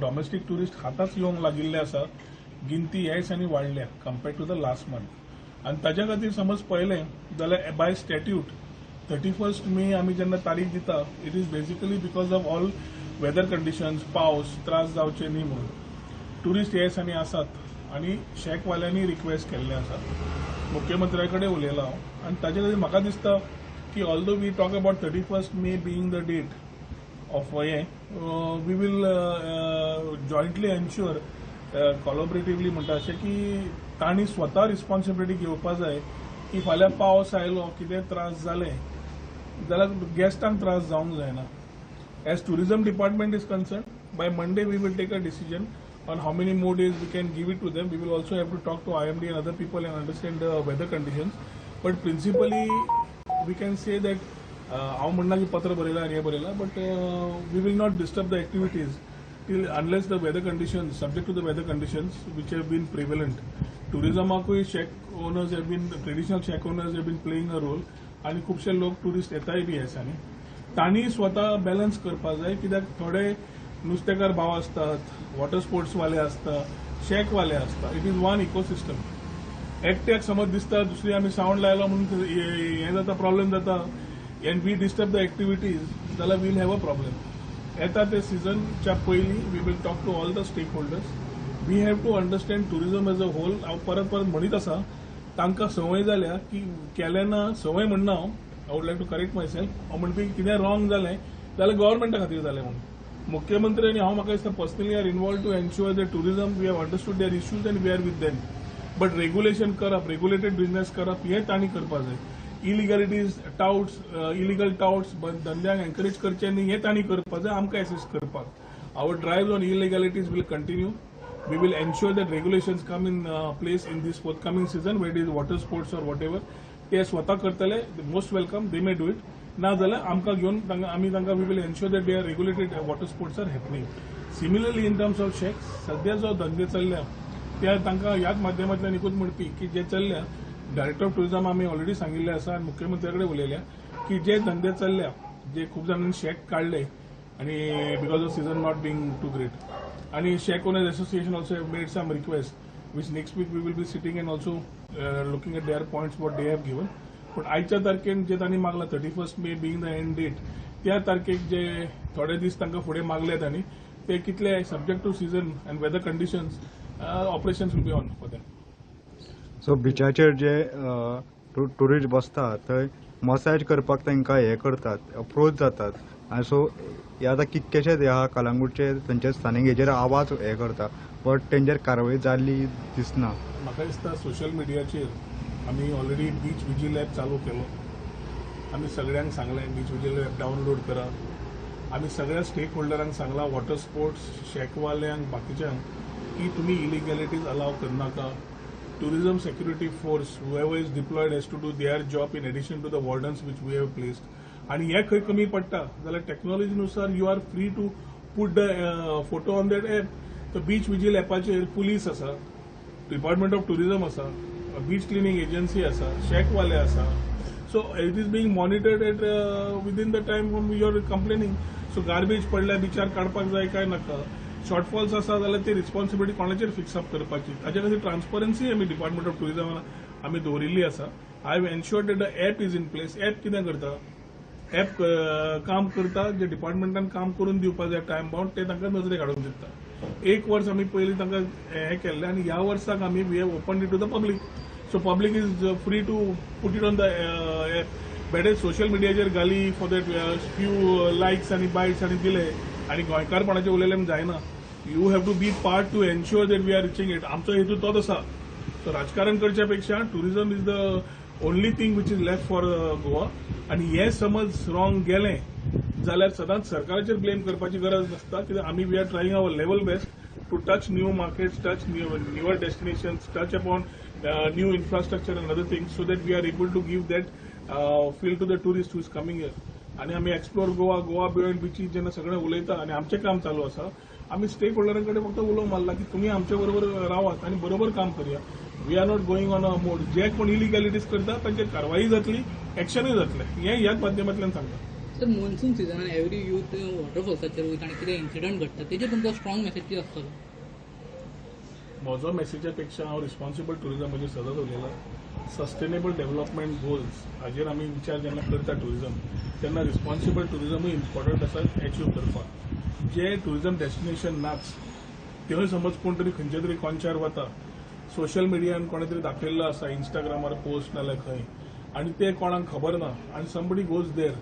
Domestic tourist आतांच येवंक लागिल्ले आसात गिनती ह्या दिसांनी वाडल्या compared to the last month आनी ताज्या खातीर समज पळयलें जाल्यार by statute thirty first May आमी जेन्ना तारीख दिता it is basically because of all weather conditions पावस त्रास जावचे न्ही म्हणून. टुरिस्ट ह्या दिसांनी आसात आनी शेकवाल्यांनी रिक्वेस्ट केल्लें आसा मुख्यमंत्र्या कडेन उलयलां हांव आनी ताजे खातीर म्हाका दिसता की although we talk about thirty first May being the date of YA, we will jointly ensure collaboratively म्हणटा अशें की तांणी स्वता रिस्पॉन्सिबिलिटी घेवपा जाय की फाल्यां पावस आयलो कितें त्रास जाले जाल्यार गॅस्टांक त्रास जावंक जायना as tourism department is concern by Monday we will take a decision on how many more days we can give it to them we will also have to talk to I M D and other people and understand the weather conditions but principally we can say that हांव म्हणना की पत्र बरयलां आनी हें बरयलां but we will not disturb the activities till unless the weather condition subject to the weather conditions which have been prevalent टुरिजमाकूय shack owners have been traditional shack owners have been playing a role आनी खुबशे लोक tourist येताय बी ह्या दिसांनी तांणी स्वता balance करपाक जाय कित्याक थोडे नुस्तेकार भाव आसतात वॉटर स्पोर्ट्स वाले आसता असतात वाले आसता इट इज वन इकोसिस्टम एकट्याक समज दिसता दुसरी आमी सावंड लायलो म्हणून हे- हें जाता प्रॉब्लेम जाता. And we disturb the activities जाल्यार वील हॅव अ प्रॉब्लेम येता ते सिजनच्या पयलीं we will talk to all the stakeholders we have to understand tourism as a whole हांव परत परत म्हणीत आसा तांकां संवय जाल्या की केलें ना संवय म्हणना हांव I would like to correct myself हांव म्हणपी कितें रॉंग जालें जाल्यार गव्हर्मेंटा खातीर जालें म्हणून मुख्यमंत्री आनी हांव म्हाका दिसता personally are involve to ensure the tourism we have understood their issues and we are with them but regulation करप रेग्युलेटेड बिझनेस करप हें तांणी करपाक जाय इलिगलिटीज टाउट्स इलिगल टाउट्स धंद्यांक एनकरेज करचे न्ही हें तांणी करपाक जाय आमकां एसिस्ट करपाक. Our drive on illegalities will continue we will ensure that regulations come in uh, place in this forthcoming season whether it is water sports or whatever. ते स्वता करतले most welcome they may do it ना जाल्यार आमकां घेवन तांकां आमी तांकां we will ensure that they are regulated water sports are happening similarly in terms of shack सद्या जो धंदे चल्ल्या त्या तांकां ह्याच माध्यमांतल्यान एकूच म्हणपी की जे चल्ल्या डायरेक्टर ऑफ टुरिजम आमी ऑलरेडी सांगिल्ले आसा आनी मुख्यमंत्र्या कडेन उलयल्या की जे धंदे चल्ल्या जे खूब जाणांनी शेक काडले आनी because of season not being too great आणि shack owners association also have made some request which next week we will be sitting also also uh, looking at their day what they have पण आयच्या तारखेन जे तांणी मागला thirty first May being the end date त्या तारखेक जे थोडे दीस तांकां फुडें मागले तांणी ते कितले subject to season and weather conditions operations will be on for them so बिचाचेर जे टुरिस्ट बसतात थंय मसाज करपाक तांकां हे करतात अप्रोच जातात. आनी सो हे आतां कितकेशेच हे आहा कलांगूटचे थंयचे स्थानीक हेजेर आवाज हे करता बट तेंचेर कारवाय जाल्ली दिसना. म्हाका दिसता सोशल मिडियाचेर आमी ऑलरेडी बीच विजील एप चालू केलो. आमी सगळ्यांक सांगलें बीच विजील एप डावनलोड करा. आमी सगळ्या स्टेक होल्डरांक सांगला वॉटर स्पोर्ट्स शेकवाल्यांक बाकीच्यांक की तुमी इलिगॅलिटीज अलाव करनाका tourism security force whoever is deployed has to do their job in addition to the wardens which we have placed. आनी हे खंय कमी पडटा जाल्यार टेक्नॉलॉजीनुसार you are free to put the photo on that app तर beach vigil एपाचेर police आसा department of tourism आसा बीच क्लिनिंग एजन्सी आसा शेकवाले आसा so it is being monitored at within the time from your complaining so garbage पडल्या बिचार काडपाक जाय काय नाका. शॉर्टफॉल्स आसा जाल्यार ती रिस्पॉन्सिबिलिटी कोणाचेर फिक्स अप करपाची? ताचे खातीर ट्रान्सपरन्सी आमी डिपार्टमेंट ऑफ टुरिजमान आमी दवरिल्ली आसा I have ensure that the app is in place app कितें करता? एप काम करता जे डिपार्टमेंटान काम करून दिवपाक जाय टायम बाउंड ते तांकां नजरे काडून दिता. एक वर्स आमी पयलीं तांकां हें केल्लें आनी ह्या वर्साक आमी we have open it to the public so public is free to put it on the Bede social मिडियाचेर घाली फॉर दॅट फ्यू लायक्स आनी बायट्स आनी दिले आनी गोंयकारपणाचें उलयलें जायना. You have to be part to ensure that we are reaching it आमचो हेतू तोच आसा सो राजकारण करच्या पेक्षा tourism is the only thing which is left for Goa आनी हें समज रॉंग गेलें जाल्यार सदांच सरकाराचेर ब्लेम करपाची गरज नासता. कित्याक आमी we are trying our level best to touch new markets touch newer destinations touch upon new infrastructure and other things so that we are able to give that feel to the tourist who is coming here आनी आमी explore Goa Goa beyond beaches जेन्ना सगळें उलयता आनी आमचें काम चालू आसा आमी स्टेक होल्डरां कडेन फक्त उलोवंक मारला की तुमी आमचे बरोबर रावात आनी बरोबर काम करया. We are not going on a mode जे कोण इलिगॅलिटीज करता तांचेर कारवाई जातली एक्शनूय जातलें. हें ह्याच माध्यमांतल्यान सांगता तर मॉन्सून सिजनान एवरी यूथ वॉटरफॉल्साचेर वयता आनी कितें इन्सिडंट घडटा तेजेर तुमचो स्ट्रॉंग मेसेज कितें आसतलो म्हजो मेसेजापेक्षा हांव रिस्पॉन्सिबल म्हणजे सदांच उलयलां सस्टेनेबल डेव्हलपमेंट गोल्स हाजेर आमी विचार जेन्ना करता टुरिझम तेन्ना रिस्पॉन्सिबल टुरिजमूय इम्पॉर्टंट आसा एचीव करपाक जे टुरिझम डेस्टिनेशन नाच त्यो समज कोण तरी खंयच्या तरी कॉन्चार वता सोशल मिडियान कोणे तरी दाखयल्लो आसा इंस्टाग्रामार पोस्ट नाल्यार खंय आनी ते कोणाक खबर ना आनी somebody goes there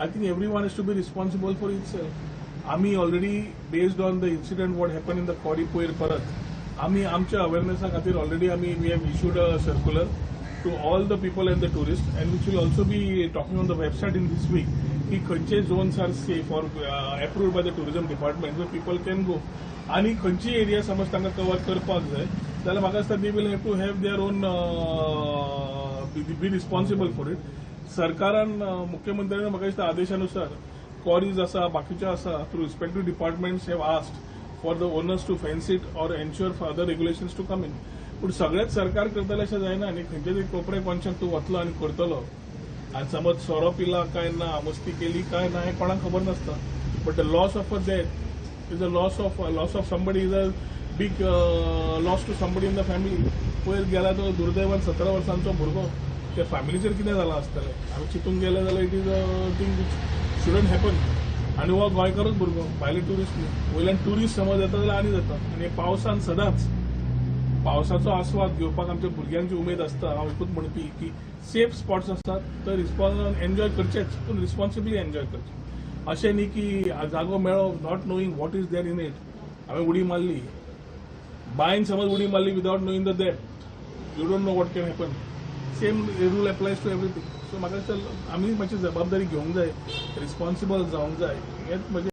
I think every one is to be responsible for itself आमी already based on the incident what happen in the quarry पयर परत आमी आमच्या अवेअरनेसा खातीर ऑलरेडी आमी we have issued a circular to all the people and the tourist and which will also be talking on the website in this week की खंयचे zones are safe or approved by the tourism department so people can go आनी खंयची area समज तांकां cover करपाक जाय जाल्यार म्हाका दिसता they will have to have their own be responsible for it सरकारान अ, मुख्यमंत्र्यान म्हाका दिसता आदेशानुसार क्वॉरीज आसा बाकीच्यो आसा through respective departments have asked for the owners to fence it or ensure for other regulations to come in पूण सगळेच सरकार करतले अशें जायना आनी खंयच्या तरी कोपरे कोणच्याक तूं वतलो आनी करतलो. आनी समज सोरो पिला काय ना मस्ती केली काय ना हें कोणाक खबर नासता. But the loss of a death is a loss of loss of somebody is a big loss to somebody in the family पयर गेला तो दुर्दैवान सतरा वर्सांचो भुरगो त्या फॅमिलीचेर कितें जालां आसतलें आमी चिंतूंक गेले जाल्यार it is a thing which shouldn't happen आनी हो गोंयकारूच भुरगो भायले ट्युरिस्ट न्ही वयल्यान ट्युरिस्ट समज येता जाल्यार आनी जाता आनी पावसान सदांच पावसाचो आस्वाद घेवपाक आमच्या भुरग्यांची उमेद आसता हांव एकूच म्हणपी की सेफ स्पॉट्स आसतात तर रिस्पॉन्स एन्जॉय करचेच. पूण रिस्पॉन्सिबली एन्जॉय करचे अशें न्ही की जागो मेळो not knowing what is there in it हांवें उडी मारली. बायन समज उडी मारली without knowing the that you don't know what can happen same rule applies to everything so म्हाका दिसता आमी मातशी जबाबदारी घेवंक जाय रिस्पॉन्सिबल जावंक जाय. हेंच म्हजें